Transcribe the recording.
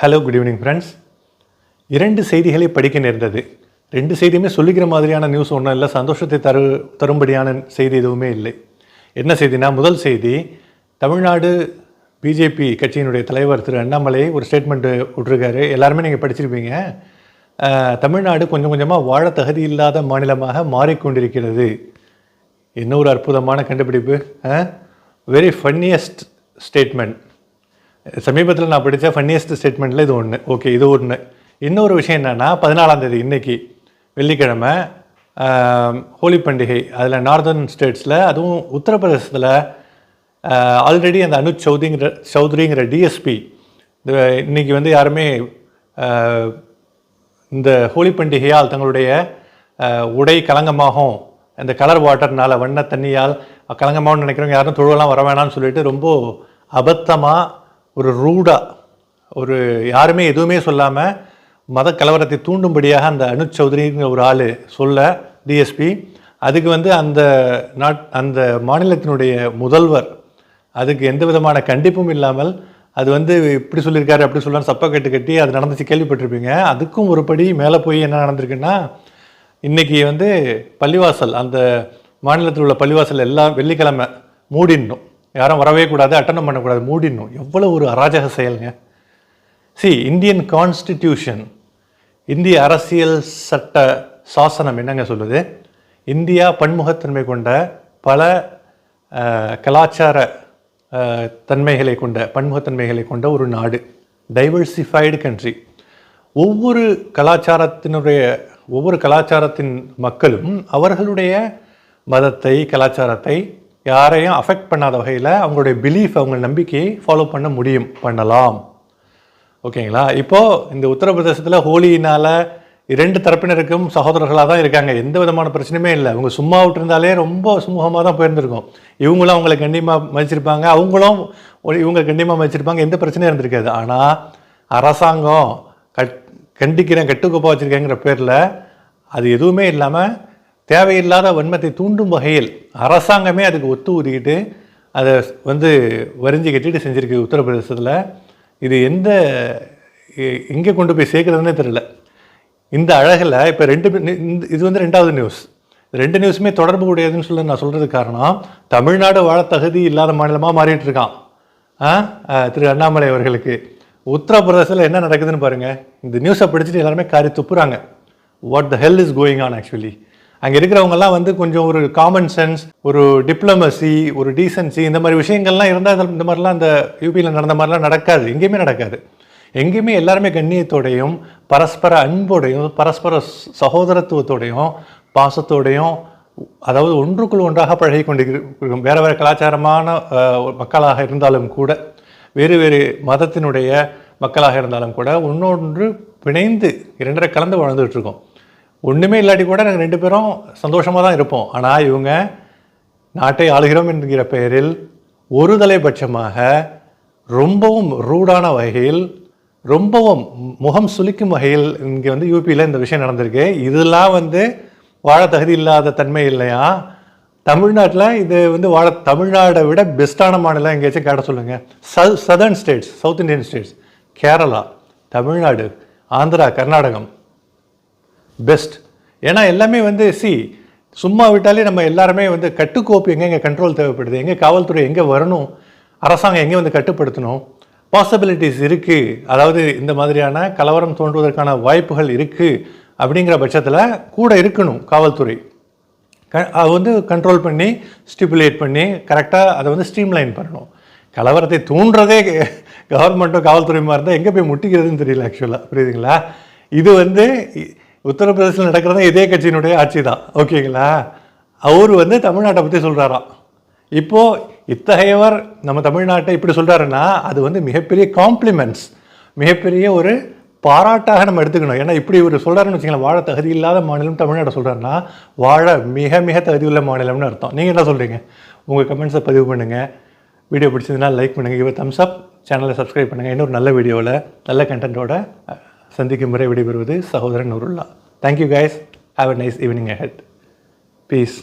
Hello good evening friends இரண்டு செய்திகளை படிக்க நேர்ந்தது. ரெண்டு செய்தியுமே சொல்லிக்கிற மாதிரியான நியூஸ் ஒன்றும் இல்லை. சந்தோஷத்தை தரு தரும்படியான செய்தி எதுவுமே இல்லை. என்ன செய்தினா முதல் செய்தி தமிழ்நாடு பிஜேபி கட்சியினுடைய தலைவர் திரு அண்ணாமலை ஒரு ஸ்டேட்மெண்ட்டு விட்ருக்காரு எல்லாருமே நீங்கள் படிச்சிருப்பீங்க. தமிழ்நாடு கொஞ்சம் கொஞ்சமாக வாழ தகுதி இல்லாத மாநிலமாக மாறிக்கொண்டிருக்கிறது. என்ன ஒரு அற்புதமான கண்டுபிடிப்பு வெரி ஃபன்னியஸ்ட் ஸ்டேட்மெண்ட் சமீபத்தில் நான் படித்த ஃபன்னியஸ்ட் ஸ்டேட்மெண்ட்டில் இது ஒன்று ஓகே இது ஒன்று இன்னொரு விஷயம் என்னென்னா பதினாலாம் தேதி இன்னைக்கு வெள்ளிக்கிழமை ஹோலி பண்டிகை அதில் நார்தர்ன் ஸ்டேட்ஸில் அதுவும் உத்தரப்பிரதேசத்தில் ஆல்ரெடி அந்த அனுஜ் சௌத்ரிங்கிற சௌத்ரிங்கிற டிஎஸ்பி இந்த இன்னைக்கு வந்து யாருமே இந்த ஹோலி பண்டிகையால் தங்களுடைய உடை கலங்கமாகும் இந்த கலர் வாட்டர்னால் வண்ண தண்ணியால் கலங்கமாகும்னு நினைக்கிறவங்க யாரும் தொழுவெல்லாம் வர வேணாம்னு சொல்லிட்டு ரொம்ப அபத்தமாக ஒரு ரூடாக ஒரு யாருமே எதுவுமே சொல்லாமல் மத கலவரத்தை தூண்டும்படியாக அந்த அனுஜ் சௌத்ரிங்கிற ஒரு ஆள் சொல்ல டிஎஸ்பி அதுக்கு வந்து அந்த நாட் அந்த மாநிலத்தினுடைய முதல்வர் அதுக்கு எந்த விதமான கண்டிப்பும் இல்லாமல் அது வந்து இப்படி சொல்லியிருக்காரு அப்படி சொல்லலாம் சப்பா கட்டு கட்டி அது நடந்துச்சு கேள்விப்பட்டிருப்பீங்க. அதுக்கும் ஒரு படி மேலே போய் என்ன நடந்திருக்குன்னா இன்றைக்கி வந்து பள்ளிவாசல் அந்த மாநிலத்தில் உள்ள பள்ளிவாசல் எல்லாம் வெள்ளிக்கிழமை மூடிடணும். யாரும் வரவே கூடாது அட்டன் பண்ணக்கூடாது மூடிடணும். எவ்வளோ ஒரு அராஜக செயலுங்க. சி இந்தியன் கான்ஸ்டிடியூஷன் இந்திய அரசியல் சட்ட சாசனம் என்னங்க சொல்லுது? இந்தியா பன்முகத்தன்மை கொண்ட பல கலாச்சார தன்மைகளை கொண்ட பன்முகத்தன்மைகளை கொண்ட ஒரு நாடு. டைவர்சிஃபைடு கண்ட்ரி ஒவ்வொரு கலாச்சாரத்தினுடைய ஒவ்வொரு கலாச்சாரத்தின் மக்களும் அவர்களுடைய மதத்தை கலாச்சாரத்தை யாரையும் அஃபெக்ட் பண்ணாத வகையில் அவங்களுடைய பிலீஃப் அவங்க நம்பிக்கையை ஃபாலோ பண்ண முடியும் பண்ணலாம். ஓகேங்களா? இப்போது இந்த உத்தரப்பிரதேசத்தில் ஹோலியினால் இரண்டு தரப்பினருக்கும் சகோதரர்களாக தான் இருக்காங்க. எந்த விதமான பிரச்சனையுமே இல்லை. அவங்க சும்மா விட்டுருந்தாலே ரொம்ப சுமூகமாக தான் போயிருந்திருக்கும். இவங்களும் அவங்களை கண்டிப்பாக மதிச்சிருப்பாங்க. அவங்களும் ஒரு- இவங்க கண்டிப்பாக மதிச்சிருப்பாங்க. எந்த பிரச்சனையும் இருந்திருக்காது. ஆனால் அரசாங்கம் கட் கண்டிக்கிறேன் கட்டுக்கோப்பா வச்சுருக்கேங்கிற பேரில் அது எதுவுமே இல்லாமல் தேவையில்லாத வன்மத்தை தூண்டும் வகையில் அரசாங்கமே அதுக்கு ஒத்து ஊதிக்கிட்டு அதை வந்து வரிஞ்சு கட்டிட்டு செஞ்சுருக்கு உத்தரப்பிரதேசத்தில். இது எந்த எங்கே கொண்டு போய் சேர்க்குறதுனே தெரில இந்த அழகில் இப்போ ரெண்டு இந்த இது வந்து ரெண்டாவது நியூஸ். ரெண்டு நியூஸுமே தொடர்பு உடையதுன்னு சொல்ல நான் சொல்கிறதுக்கு காரணம் தமிழ்நாடு வாழ தகுதி இல்லாத மாநிலமாக மாறிட்டு இருக்கான். திரு அண்ணாமலை அவர்களுக்கு. உத்தரப்பிரதேசத்தில் என்ன நடக்குதுன்னு பாருங்கள் இந்த நியூஸை படிச்சுட்டு எல்லாருமே காரி துப்புறாங்க. What the hell is going on actually அங்கே இருக்கிறவங்கெல்லாம் வந்து கொஞ்சம் ஒரு காமன் சென்ஸ் ஒரு டிப்ளமசி ஒரு டீசன்சி இந்த மாதிரி விஷயங்கள்லாம் இருந்தால் இந்த மாதிரிலாம் அந்த யூபியில் நடந்த மாதிரிலாம் நடக்காது. எங்கேயுமே நடக்காது. எங்கேயுமே எல்லாருமே கண்ணியத்தோடையும் பரஸ்பர அன்போடையும் பரஸ்பர சகோதரத்துவத்தோடையும் பாசத்தோடையும் அதாவது ஒன்றுக்குள் ஒன்றாக பழகி கொண்டிருக்கிறோம் வேறு வேறு கலாச்சாரமான மக்களாக இருந்தாலும் கூட வேறு வேறு மதத்தினுடைய மக்களாக இருந்தாலும் கூட ஒன்றொன்று பிணைந்து இரண்டரை கலந்து வாழ்ந்துகிட்ருக்கோம் ஒன்றுமே இல்லாட்டி கூட நாங்கள் ரெண்டு பேரும் சந்தோஷமாக தான் இருப்போம். ஆனால் இவங்க நாட்டை ஆளுகிறோம் என்கிற பெயரில் ஒரு தலைபட்சமாக ரொம்பவும் ரூடான வகையில் ரொம்பவும் முகம் சுளிக்கும் வகையில் இங்கே வந்து யூபியில் இந்த விஷயம் நடந்திருக்கு. இதெல்லாம் வந்து வாழ தகுதி இல்லாத தன்மை இல்லையா? தமிழ்நாட்டில் இது வந்து வாழ தமிழ்நாடை விட பெஸ்ட்டான மாநிலம் எங்கேயாச்சும் கேட்ட சொல்லுங்கள் ச southern states south Indian states Kerala Tamil Nadu Andhra Karnatakam. Best ஏன்னா எல்லாமே வந்து சி சும்மா விட்டாலே நம்ம எல்லாருமே வந்து கட்டுக்கோப்பு எங்கெங்கே கண்ட்ரோல் தேவைப்படுது எங்கே காவல்துறை எங்கே வரணும் அரசாங்கம் எங்கே வந்து கட்டுப்படுத்தணும் பாசிபிலிட்டிஸ் இருக்குது அதாவது இந்த மாதிரியான கலவரம் தோன்றுவதற்கான வாய்ப்புகள் இருக்குது அப்படிங்கிற பட்சத்தில் கூட இருக்கணும் காவல்துறை. க அது வந்து கண்ட்ரோல் பண்ணி ஸ்டிபுலேட் பண்ணி கரெக்டாக அதை வந்து ஸ்ட்ரீம்லைன் பண்ணணும். கலவரத்தை தூண்டுறதே கவர்மெண்ட்டும் காவல்துறையுமா இருந்தால் எங்கே போய் முட்டிக்கிறதுன்னு தெரியல ஆக்சுவலாக புரியுதுங்களா? இது வந்து இ- உத்தரப்பிரதேசத்தில் நடக்கிறது இதே கட்சியினுடைய ஆட்சி தான் ஓகேங்களா? அவர் வந்து தமிழ்நாட்டை பற்றி சொல்கிறாராம் இப்போது இத்தகையவர் நம்ம தமிழ்நாட்டை இப்படி சொல்கிறாருன்னா அது வந்து மிகப்பெரிய காம்ப்ளிமெண்ட்ஸ் மிகப்பெரிய ஒரு பாராட்டாக நம்ம எடுத்துக்கணும். ஏன்னா இப்படி இவர் சொல்கிறாருன்னு வச்சுக்கலாம் வாழ தகுதி இல்லாத மாநிலம் தமிழ்நாடு சொல்கிறாருன்னா வாழ மிக மிக தகுதியுள்ள மாநிலம்னு அர்த்தம். நீங்கள் என்ன சொல்கிறீங்க உங்கள் கமெண்ட்ஸை பதிவு பண்ணுங்கள் வீடியோ பிடிச்சதுன்னா லைக் பண்ணுங்கள் இவர் தம்ஸ் அப் சேனலை சப்ஸ்கிரைப் பண்ணுங்கள் இன்னொரு நல்ல வீடியோவில் நல்ல கண்டென்ட்டோட சந்திக்கும் முறை விடைபெறுவது சகோதரன் Noorullah. Thank you guys have a nice evening ahead peace